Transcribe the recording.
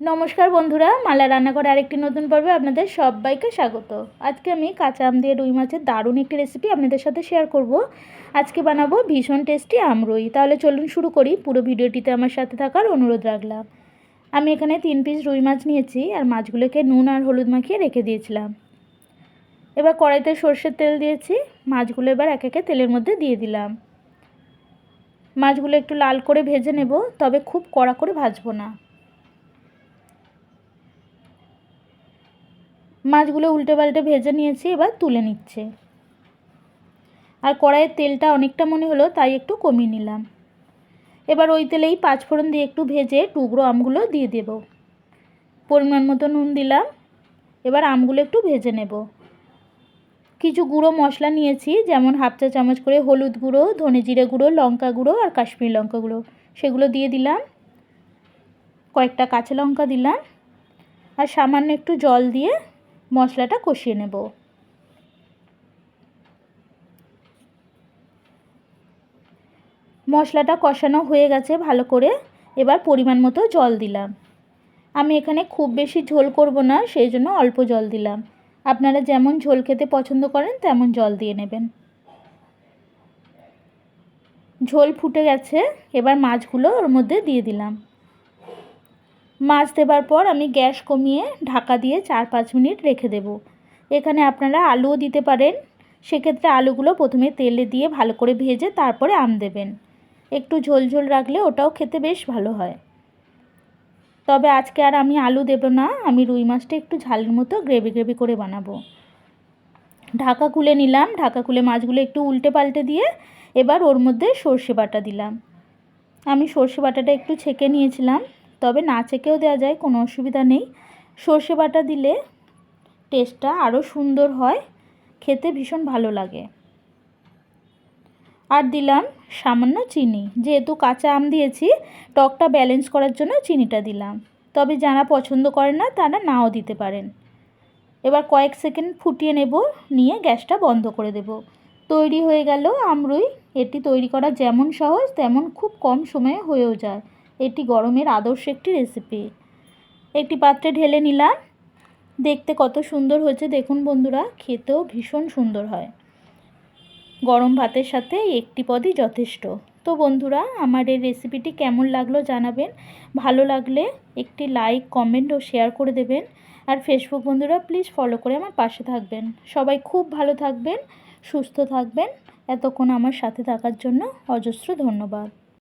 নমস্কার বন্ধুরা, মালা রান্নাঘরে আরেকটি নতুন পর্বে আপনাদের সবাইকে স্বাগত। আজকে আমি কাঁচা আম দিয়ে রুই মাছের দারুণ একটি রেসিপি আপনাদের সাথে শেয়ার করব। আজকে বানাবো ভীষণ টেস্টি আমরুই তাহলে চলুন শুরু করি, পুরো ভিডিওটিতে আমার সাথে থাকার অনুরোধ রাখলাম। আমি এখানে তিন পিস রুই মাছ নিয়েছি, আর মাছগুলোকে নুন আর হলুদ মাখিয়ে রেখে দিয়েছিলাম। এবার কড়াইতে সর্ষের তেল দিয়েছি, মাছগুলো এবার এক একে তেলের মধ্যে দিয়ে দিলাম। মাছগুলো একটু লাল করে ভেজে নেব, তবে খুব কড়া করে ভাজবো না। মাছগুলো উল্টে পাল্টে ভেজে নিয়েছি, এবার তুলে নিচ্ছে। আর কড়াইয়ের তেলটা অনেকটা মনে হলো, তাই একটু কমিয়ে নিলাম। এবার ওই তেলেই পাঁচফোড়ন দিয়ে একটু ভেজে টুকরো আমগুলো দিয়ে দেব। পরিমাণ মতো নুন দিলাম। এবার আমগুলো একটু ভেজে নেব। কিছু গুঁড়ো মশলা নিয়েছি, যেমন হাফ চা চামচ করে হলুদ গুঁড়ো, ধনে জিরে গুঁড়ো, লঙ্কা গুঁড়ো আর কাশ্মীরি লঙ্কা গুঁড়ো, সেগুলো দিয়ে দিলাম। কয়েকটা কাঁচা লঙ্কা দিলাম। আর সামান্য একটু জল দিয়ে মশলাটা কষিয়ে নেব। মশলাটা কষানো হয়ে গেছে ভালো করে। এবার পরিমাণ মতো জল দিলাম। আমি এখানে খুব বেশি ঝোল করব না, সেই জন্য অল্প জল দিলাম। আপনারা যেমন ঝোল খেতে পছন্দ করেন, তেমন জল দিয়ে নেবেন। ঝোল ফুটে গেছে, এবার মাছগুলো ওর মধ্যে দিয়ে দিলাম। মাছ দেবার পর আমি গ্যাস কমিয়ে ঢাকা দিয়ে চার পাঁচ মিনিট রেখে দেব। এখানে আপনারা আলুও দিতে পারেন। সেক্ষেত্রে আলুগুলো প্রথমে তেলে দিয়ে ভালো করে ভেজে তারপরে আম দেবেন। একটু ঝোল ঝোল রাখলে ওটাও খেতে বেশ ভালো হয়। তবে আজকে আর আমি আলু দেব না, আমি রুই মাছটা একটু ঝালের মতো গ্রেভি গ্রেভি করে বানাবো। ঢাকা খুলে নিলাম, ঢাকা খুলে মাছগুলো একটু উল্টে পাল্টে দিয়ে এবার ওর মধ্যে সর্ষে বাটা দিলাম। আমি সর্ষে বাটাটা একটু ছেঁকে নিয়েছিলাম। তবে না চেকেও দেওয়া যায়, কোনো অসুবিধা নেই। সর্ষে বাটা দিলে টেস্টটা আরও সুন্দর হয়, খেতে ভীষণ ভালো লাগে। আর দিলাম সামান্য চিনি, যেহেতু কাঁচা আম দিয়েছি, টকটা ব্যালেন্স করার জন্য চিনিটা দিলাম। তবে যারা পছন্দ করে না, তারা নাও দিতে পারেন। এবার কয়েক সেকেন্ড ফুটিয়ে নেব, নিয়ে গ্যাসটা বন্ধ করে দেব। তৈরি হয়ে গেল আমরুই। এটি তৈরি করা যেমন সহজ, তেমন খুব কম সময়ে হয়েও যায়। এটি গরমের আদর্শ একটি রেসিপি একটি পাত্রে ঢেলে নিলাম। দেখতে কত সুন্দর হয়েছে। দেখুন বন্ধুরা, খেতেও ভীষণ সুন্দর হয়। গরম ভাতের সাথে একটি পদই যথেষ্ট। তো বন্ধুরা, আমার এই রেসিপিটি কেমন লাগল জানাবেন। ভালো লাগলে একটি লাইক কমেন্ট ও শেয়ার করে দেবেন। আর ফেসবুক বন্ধুরা প্লিজ ফলো করে আমার পাশে থাকবেন। সবাই খুব ভালো থাকবেন, সুস্থ থাকবেন। এতক্ষণ আমার সাথে থাকার জন্য অজস্র ধন্যবাদ।